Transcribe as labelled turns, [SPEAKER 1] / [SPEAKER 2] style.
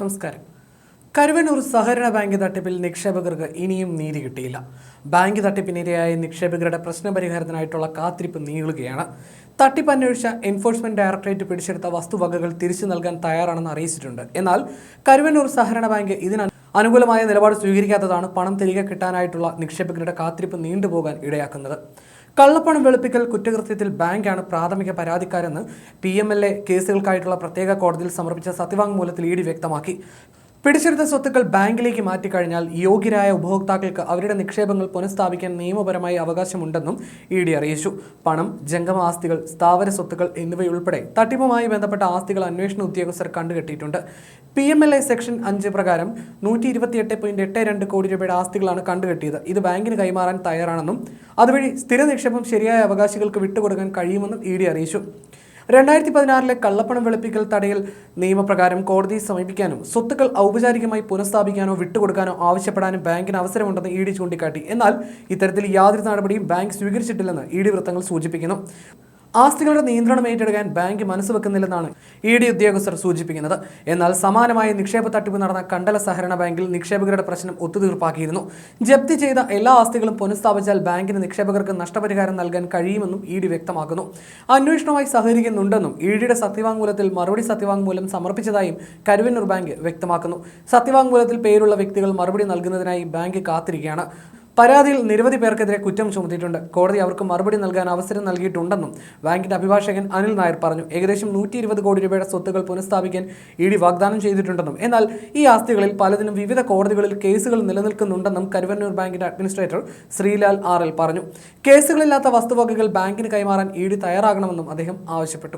[SPEAKER 1] നമസ്കാരം. കരുവന്നൂർ സഹകരണ ബാങ്ക് തട്ടിപ്പിൽ നിക്ഷേപകർക്ക് ഇനിയും നീതി കിട്ടിയില്ല. ബാങ്ക് തട്ടിപ്പിനിരയായ നിക്ഷേപകരുടെ പ്രശ്നപരിഹാരത്തിനായിട്ടുള്ള കാത്തിരിപ്പ് നീളുകയാണ്. തട്ടിപ്പ് അന്വേഷിച്ച എൻഫോഴ്സ്മെന്റ് ഡയറക്ടറേറ്റ് പിടിച്ചെടുത്ത വസ്തുവകകൾ തിരിച്ചു നൽകാൻ തയ്യാറാണെന്ന് അറിയിച്ചിട്ടുണ്ട്. എന്നാൽ കരുവന്നൂർ സഹകരണ ബാങ്ക് ഇതിന് അനുകൂലമായ നിലപാട് സ്വീകരിക്കാത്തതാണ് പണം തിരികെ കിട്ടാനായിട്ടുള്ള നിക്ഷേപകരുടെ കാത്തിരിപ്പ് നീണ്ടുപോകാൻ ഇടയാക്കുന്നത്. കള്ളപ്പണം വെളുപ്പിക്കൽ കുറ്റകൃത്യത്തിൽ ബാങ്കാണ് പ്രാഥമിക പരാതിക്കാരെന്ന് പി എം എൽ എ കേസുകൾക്കായിട്ടുള്ള പ്രത്യേക കോടതിയിൽ സമർപ്പിച്ച സത്യവാങ്മൂലത്തിൽ ഇ ഡി വ്യക്തമാക്കി. പിടിച്ചെടുത്ത സ്വത്തുക്കൾ ബാങ്കിലേക്ക് മാറ്റിക്കഴിഞ്ഞാൽ യോഗ്യരായ ഉപഭോക്താക്കൾക്ക് അവരുടെ നിക്ഷേപങ്ങൾ പുനഃസ്ഥാപിക്കാൻ നിയമപരമായി അവകാശമുണ്ടെന്നും ഇ ഡി അറിയിച്ചു. പണം ജംഗമ ആസ്തികൾ സ്ഥാവര സ്വത്തുക്കൾ എന്നിവയുൾപ്പെടെ തട്ടിപ്പുമായി ബന്ധപ്പെട്ട ആസ്തികൾ അന്വേഷണ ഉദ്യോഗസ്ഥർ കണ്ടുകെട്ടിയിട്ടുണ്ട്. P M L A section അഞ്ച് പ്രകാരം നൂറ്റി ഇരുപത്തിയെട്ട് പോയിന്റ് എട്ട് രണ്ട് കോടി രൂപയുടെ ആസ്തികളാണ് കണ്ടുകെട്ടിയത്. ഇത് ബാങ്കിന് കൈമാറാൻ തയ്യാറാണെന്നും അതുവഴി സ്ഥിര നിക്ഷേപം ശരിയായ അവകാശികൾക്ക് വിട്ടുകൊടുക്കാൻ കഴിയുമെന്നും ഇ ഡി അറിയിച്ചു. രണ്ടായിരത്തി പതിനാറിലെ കള്ളപ്പണം വെളുപ്പിക്കൽ തടയൽ നിയമപ്രകാരം കോടതിയെ സമീപിക്കാനും സ്വത്തുക്കൾ ഔപചാരികമായി പുനഃസ്ഥാപിക്കാനോ വിട്ടുകൊടുക്കാനോ ആവശ്യപ്പെടാനും ബാങ്കിന് അവസരമുണ്ടെന്ന് ഇ ഡി ചൂണ്ടിക്കാട്ടി. എന്നാൽ ഇത്തരത്തിൽ യാതൊരു നടപടിയും ബാങ്ക് സ്വീകരിച്ചിട്ടില്ലെന്ന് ഇ ഡി വൃത്തങ്ങൾ സൂചിപ്പിക്കുന്നു. ആസ്തികളുടെ നിയന്ത്രണം ഏറ്റെടുക്കാൻ ബാങ്ക് മനസ്സ് വെക്കുന്നില്ലെന്നാണ് ഇ ഡി ഉദ്യോഗസ്ഥർ സൂചിപ്പിക്കുന്നത്. എന്നാൽ സമാനമായ നിക്ഷേപ തട്ടിപ്പ് നടന്ന കണ്ടല സഹകരണ ബാങ്കിൽ നിക്ഷേപകരുടെ പ്രശ്നം ഒത്തുതീർപ്പാക്കിയിരുന്നു. ജപ്തി ചെയ്ത എല്ലാ ആസ്തികളും പുനഃസ്ഥാപിച്ചാൽ ബാങ്കിന് നിക്ഷേപകർക്ക് നഷ്ടപരിഹാരം നൽകാൻ കഴിയുമെന്നും ഇ ഡി വ്യക്തമാക്കുന്നു. അന്വേഷണവുമായി സഹകരിക്കുന്നുണ്ടെന്നും ഇ ഡിയുടെ സത്യവാങ്മൂലത്തിൽ മറുപടി സത്യവാങ്മൂലം സമർപ്പിച്ചതായും കരുവന്നൂർ ബാങ്ക് വ്യക്തമാക്കുന്നു. സത്യവാങ്മൂലത്തിൽ പേരുള്ള വ്യക്തികൾ മറുപടി നൽകുന്നതിനായി ബാങ്ക് കാത്തിരിക്കുകയാണ്. പരാതിയിൽ നിരവധി പേർക്കെതിരെ കുറ്റം ചുമത്തിയിട്ടുണ്ട്. കോടതി അവർക്ക് മറുപടി നൽകാൻ അവസരം നൽകിയിട്ടുണ്ടെന്നും ബാങ്കിന്റെ അഭിഭാഷകൻ അനിൽ നായർ പറഞ്ഞു. ഏകദേശം നൂറ്റി കോടി രൂപയുടെ സ്വത്തുക്കൾ പുനഃസ്ഥാപിക്കാൻ ഇ ഡി വാഗ്ദാനം ചെയ്തിട്ടുണ്ടെന്നും എന്നാൽ ഈ ആസ്തികളിൽ പലതിനും വിവിധ കോടതികളിൽ കേസുകൾ നിലനിൽക്കുന്നുണ്ടെന്നും കരുവന്നൂർ ബാങ്കിന്റെ അഡ്മിനിസ്ട്രേറ്റർ ശ്രീലാൽ ആർ എൽ പറഞ്ഞു. കേസുകളില്ലാത്ത വസ്തുവകകൾ ബാങ്കിന് കൈമാറാൻ ഇ ഡി തയ്യാറാകണമെന്നും അദ്ദേഹം ആവശ്യപ്പെട്ടു.